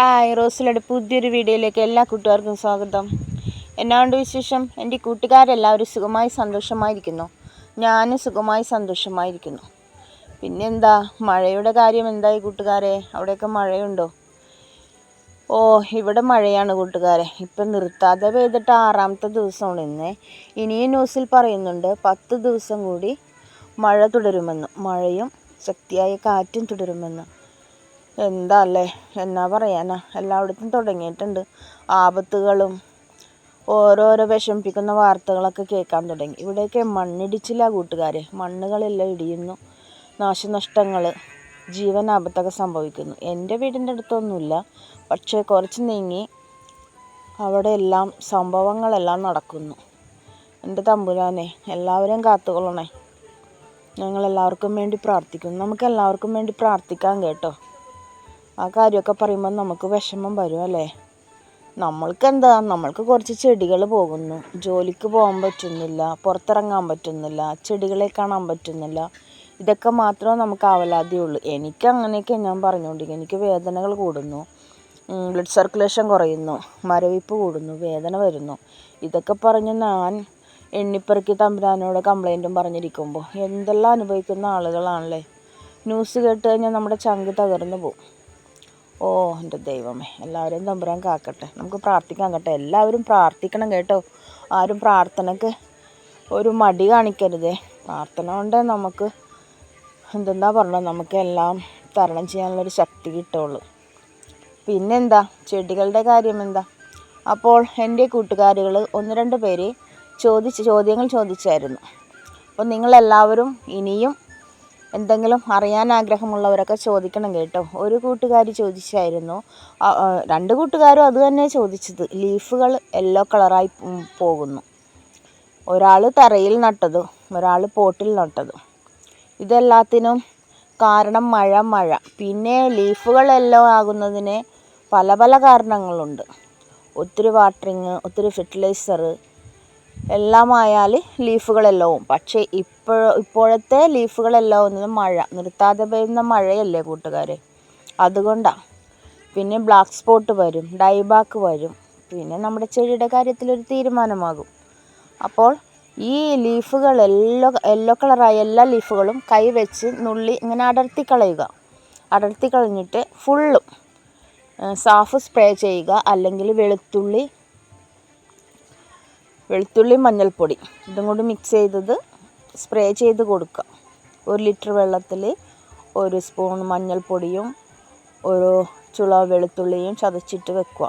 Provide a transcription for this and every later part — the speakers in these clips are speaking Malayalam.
ഹായ് റോസിലയുടെ പുതിയൊരു വീഡിയോയിലേക്ക് എല്ലാ കൂട്ടുകാർക്കും സ്വാഗതം. എന്നാണ്ട് വിശേഷം? എന്റെ കൂട്ടുകാരെല്ലാവരും സുഖമായി സന്തോഷമായിരിക്കുന്നു. ഞാനും സുഖമായി സന്തോഷമായിരിക്കുന്നു. പിന്നെന്താ? മഴയുടെ കാര്യം എന്തായി കൂട്ടുകാരെ? അവിടെയൊക്കെ മഴയുണ്ടോ? ഓ ഇവിടെ മഴയാണ് കൂട്ടുകാരെ. ഇപ്പം നിർത്താതെ പെയ്തിട്ട് ആറാമത്തെ ദിവസമാണ് ഇന്ന്. ഇനിയും ന്യൂസിൽ പറയുന്നുണ്ട് പത്ത് ദിവസം കൂടി മഴ തുടരുമെന്ന്. മഴയും ശക്തിയായ കാറ്റും തുടരുമെന്ന്. എന്താ അല്ലേ എന്നാ പറയാനാ? എല്ലായിടത്തും തുടങ്ങിയിട്ടുണ്ട്. ആപത്തുകളും ഓരോരോ വിഷമിപ്പിക്കുന്ന വാർത്തകളൊക്കെ കേൾക്കാൻ തുടങ്ങി. ഇവിടെയൊക്കെ മണ്ണിടിച്ചില്ല കൂട്ടുകാരെ. മണ്ണുകളെല്ലാം ഇടിയുന്നു. നാശനഷ്ടങ്ങൾ ജീവൻ ആപത്തൊക്കെ സംഭവിക്കുന്നു. എന്റെ വീടിന്റെ അടുത്തൊന്നുമില്ല. പക്ഷേ കുറച്ച് നീങ്ങി അവിടെ എല്ലാം സംഭവങ്ങളെല്ലാം നടക്കുന്നു. എന്റെ തമ്പുരാനെ എല്ലാവരെയും കാത്തുകൊള്ളണേ. ഞങ്ങൾ എല്ലാവർക്കും വേണ്ടി പ്രാർത്ഥിക്കുന്നു. നമുക്ക് എല്ലാവർക്കും വേണ്ടി പ്രാർത്ഥിക്കാം കേട്ടോ. ആ കാര്യമൊക്കെ പറയുമ്പോൾ നമുക്ക് വിഷമം വരും അല്ലേ? നമ്മൾക്ക് എന്താ നമ്മൾക്ക് കുറച്ച് ചെടികൾ പോകുന്നു. ജോലിക്ക് പോകാൻ പറ്റുന്നില്ല പുറത്തിറങ്ങാൻ പറ്റുന്നില്ല ചെടികളെ കാണാൻ പറ്റുന്നില്ല. ഇതൊക്കെ മാത്രമേ നമുക്ക് ആവലാതിയുള്ളൂ. എനിക്ക് അങ്ങനെയൊക്കെ ഞാൻ പറഞ്ഞുകൊണ്ടിരിക്കും എനിക്ക് വേദനകൾ കൂടുന്നു. ബ്ലഡ് സർക്കുലേഷൻ കുറയുന്നു. മരവിപ്പ് കൂടുന്നു. വേദന വരുന്നു. ഇതൊക്കെ പറഞ്ഞ് ഞാൻ എണ്ണിപ്പെറുക്കി തമ്പുരാനോട് കംപ്ലൈന്റും പറഞ്ഞിരിക്കുമ്പോൾ എന്തെല്ലാം അനുഭവിക്കുന്ന ആളുകളാണല്ലേ? ന്യൂസ് കേട്ട് കഴിഞ്ഞാൽ നമ്മുടെ ചങ്ക് തകർന്നു പോകും. ഓ എന്റെ ദൈവമേ എല്ലാവരും തമ്പുരാൻ കാക്കട്ടെ. നമുക്ക് പ്രാർത്ഥിക്കാൻ കേട്ടോ. എല്ലാവരും പ്രാർത്ഥിക്കണം കേട്ടോ. ആരും പ്രാർത്ഥനയ്ക്ക് ഒരു മടി കാണിക്കരുതേ. പ്രാർത്ഥന കൊണ്ട് നമുക്ക് എന്തെന്താ പറഞ്ഞത്? നമുക്ക് എല്ലാം തരണം ചെയ്യാനുള്ളൊരു ശക്തി കിട്ടുള്ളൂ. പിന്നെന്താ? ചെടികളുടെ കാര്യം എന്താ അപ്പോൾ എന്റെ കൂട്ടുകാരികൾ ഒന്ന് രണ്ട് പേര് ചോദിച്ച് ചോദ്യങ്ങൾ ചോദിച്ചായിരുന്നു. അപ്പോൾ നിങ്ങളെല്ലാവരും ഇനിയും എന്തെങ്കിലും അറിയാൻ ആഗ്രഹമുള്ളവരൊക്കെ ചോദിക്കണം കേട്ടോ. ഒരു കൂട്ടുകാരി ചോദിച്ചായിരുന്നു. രണ്ട് കൂട്ടുകാരും അത് തന്നെ ചോദിച്ചത്. ലീഫുകൾ യെല്ലോ കളറായി പോകുന്നു. ഒരാൾ തറയിൽ നട്ടതും ഒരാൾ പോട്ടിൽ നട്ടതും. ഇതെല്ലാത്തിനും കാരണം മഴ മഴ. പിന്നെ ലീഫുകൾ യെല്ലോ ആകുന്നതിന് പല പല കാരണങ്ങളുണ്ട്. ഒത്തിരി വാട്ടറിങ് ഒത്തിരി ഫെർട്ടിലൈസർ എല്ലാമായാൽ ലീഫുകളെല്ലാം പക്ഷേ ഇപ്പോൾ ഇപ്പോഴത്തെ ലീഫുകളെല്ലാം ഒന്നത് മഴ നിർത്താതെ പെയ്യുന്ന മഴയല്ലേ കൂട്ടുകാരെ? അതുകൊണ്ടാണ് പിന്നെ ബ്ലാക്ക് സ്പോട്ട് വരും ഡൈബാക്ക് വരും. പിന്നെ നമ്മുടെ ചെടിയുടെ കാര്യത്തിലൊരു തീരുമാനമാകും. അപ്പോൾ ഈ ലീഫുകൾ എല്ലോ യെല്ലോ കളറായ എല്ലാ ലീഫുകളും കൈവച്ച് നുള്ളി ഇങ്ങനെ അടർത്തി കളയുക. അടർത്തി കളഞ്ഞിട്ട് ഫുള്ളും സാഫ് സ്പ്രേ ചെയ്യുക. അല്ലെങ്കിൽ വെളുത്തുള്ളി വെളുത്തുള്ളി മഞ്ഞൾപ്പൊടി. ഇതും കൂടി മിക്സ് ചെയ്തത് സ്പ്രേ ചെയ്ത് കൊടുക്കുക ഒരു ലിറ്റർ വെള്ളത്തിൽ ഒരു സ്പൂൺ മഞ്ഞൾപ്പൊടിയും ഒരു ചുള വെളുത്തുള്ളിയും ചതച്ചിട്ട് വെക്കുക.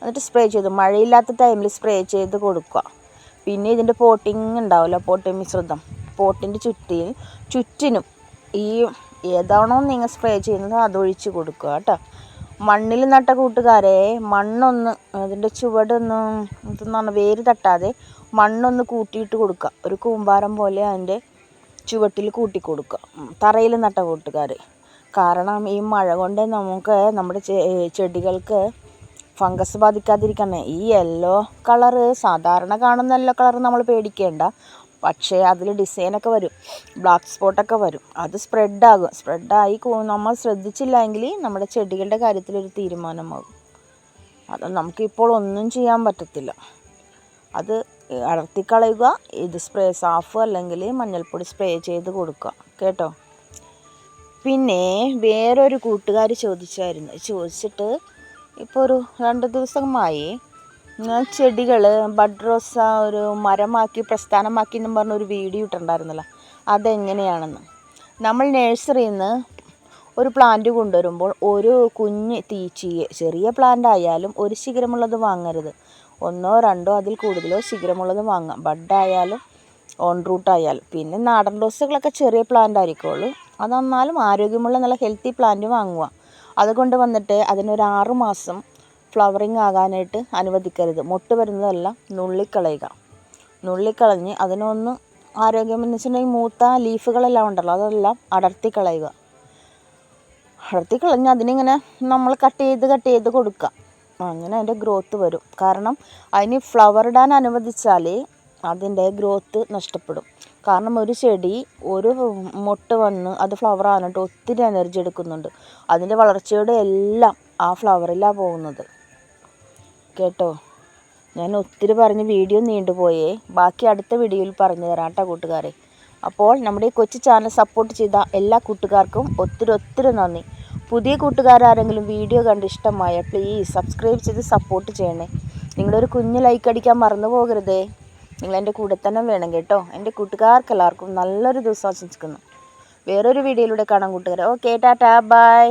എന്നിട്ട് സ്പ്രേ ചെയ്ത് മഴയില്ലാത്ത ടൈമിൽ സ്പ്രേ ചെയ്ത് കൊടുക്കുക. പിന്നെ ഇതിന്റെ പോട്ടിങ് ഉണ്ടാവില്ല പോട്ടിങ് മിശ്രിതം. പോട്ടിന്റെ ചുറ്റിൽ ചുറ്റിനും ഈ ഏതാണോ നിങ്ങൾ സ്പ്രേ ചെയ്യുന്നത് അതൊഴിച്ച് കൊടുക്കുക കേട്ടോ. മണ്ണിൽ നട്ട കൂട്ടുകാരെ മണ്ണൊന്ന് അതിന്റെ ചുവടൊന്ന് ഇതൊന്നാണ് വേര് തട്ടാതെ മണ്ണൊന്ന് കൂട്ടിയിട്ട് കൊടുക്കുക. ഒരു കൂമ്പാരം പോലെ അതിന്റെ ചുവട്ടിൽ കൂട്ടി കൊടുക്കുക. തറയിൽ നട്ട കൂട്ടുകാർ കാരണം ഈ മഴ കൊണ്ട് നമുക്ക് നമ്മുടെ ചെടികൾക്ക് ഫംഗസ് ബാധിക്കാതിരിക്കണേ ഈ യെല്ലോ കളറ് സാധാരണ കാണുന്ന യെല്ലോ കളർ നമ്മൾ പേടിക്കേണ്ട. പക്ഷേ അതിൽ ഡിസൈനൊക്കെ വരും. ബ്ലാക്ക് സ്പോട്ടൊക്കെ വരും. അത് സ്പ്രെഡാകും സ്പ്രെഡായി നമ്മൾ ശ്രദ്ധിച്ചില്ലെങ്കിൽ നമ്മുടെ ചെടികളുടെ കാര്യത്തിലൊരു തീരുമാനമാകും. അത് നമുക്കിപ്പോൾ ഒന്നും ചെയ്യാൻ പറ്റത്തില്ല. അത് അടർത്തിക്കളയുക ഇത് സ്പ്രേ സാഫ് അല്ലെങ്കിൽ മഞ്ഞൾപ്പൊടി സ്പ്രേ ചെയ്ത് കൊടുക്കുക. കേട്ടോ? പിന്നെ വേറൊരു കൂട്ടുകാർ ചോദിച്ചായിരുന്നു. ചോദിച്ചിട്ട് ഇപ്പോൾ ഒരു രണ്ട് ദിവസമായി ചെടികൾ ബഡ് റോസ ഒരു മരമാക്കി പ്രസ്ഥാനമാക്കി എന്നും പറഞ്ഞ ഒരു വീഡിയോ ഇട്ടിട്ടുണ്ടായിരുന്നല്ലോ. അതെങ്ങനെയാണെന്ന്. നമ്മൾ നഴ്സറിയിൽ നിന്ന് ഒരു പ്ലാന്റ് കൊണ്ടുവരുമ്പോൾ ഒരു കുഞ്ഞ് തീച്ചിയെ ചെറിയ പ്ലാന്റ് ആയാലും ഒരു ശിഖരമുള്ളത് വാങ്ങരുത്. ഒന്നോ രണ്ടോ അതിൽ കൂടുതലോ ശിഖരമുള്ളത് വാങ്ങാം. ബഡായാലും ഓൺ റൂട്ട് ആയാലും. പിന്നെ നാടൻ റോസുകളൊക്കെ ചെറിയ പ്ലാന്റ് ആയിരിക്കുള്ളൂ. അതെന്നാലും ആരോഗ്യമുള്ള നല്ല ഹെൽത്തി പ്ലാന്റ് വാങ്ങുക. അതുകൊണ്ട് വന്നിട്ട് അതിനൊരു ആറ് മാസം ഫ്ലവറിങ് ആകാനായിട്ട് അനുവദിക്കരുത്. മൊട്ട് വരുന്നതെല്ലാം നുള്ളിക്കളയുക. നുള്ളിക്കളഞ്ഞ് അതിനൊന്ന് ആരോഗ്യം എന്ന് വെച്ചിട്ടുണ്ടെങ്കിൽ മൂത്ത ലീഫുകളെല്ലാം ഉണ്ടല്ലോ അതെല്ലാം അടർത്തി കളയുക അടർത്തി കളഞ്ഞ് അതിനിങ്ങനെ നമ്മൾ കട്ട് ചെയ്ത് കട്ട് ചെയ്ത് കൊടുക്കുക. അങ്ങനെ അതിന്റെ ഗ്രോത്ത് വരും. കാരണം അതിന് ഫ്ലവർ ഇടാൻ അനുവദിച്ചാൽ അതിന്റെ ഗ്രോത്ത് നഷ്ടപ്പെടും. കാരണം ഒരു ചെടി ഒരു മൊട്ട് വന്ന് അത് ഫ്ലവർ ആകാനായിട്ട് ഒത്തിരി എനർജി എടുക്കുന്നുണ്ട്. അതിന്റെ വളർച്ചയുടെ എല്ലാം ആ ഫ്ലവറിലാണ് പോകുന്നത്. കേട്ടോ. ഞാൻ ഒത്തിരി പറഞ്ഞ് വീഡിയോ നീണ്ടുപോയേ ബാക്കി അടുത്ത വീഡിയോയിൽ പറഞ്ഞു തരാം കേട്ടോ കൂട്ടുകാരെ. അപ്പോൾ നമ്മുടെ ഈ കൊച്ചു ചാനൽ സപ്പോർട്ട് ചെയ്ത എല്ലാ കൂട്ടുകാർക്കും ഒത്തിരി ഒത്തിരി നന്ദി. പുതിയ കൂട്ടുകാരാരെങ്കിലും വീഡിയോ കണ്ട് ഇഷ്ടമായ പ്ലീസ് സബ്സ്ക്രൈബ് ചെയ്ത് സപ്പോർട്ട് ചെയ്യണേ. നിങ്ങളൊരു കുഞ്ഞ് ലൈക്ക് അടിക്കാൻ മറന്നു പോകരുതേ. നിങ്ങൾ എന്റെ കൂടെ തന്നെ വേണം കേട്ടോ. എന്റെ കൂട്ടുകാർക്ക് എല്ലാവർക്കും നല്ലൊരു ദിവസം ആശംസിക്കുന്നു. വേറൊരു വീഡിയോയിലൂടെ കാണാം കൂട്ടുകാരെ. ഓക്കെ ടാറ്റാ. ബൈ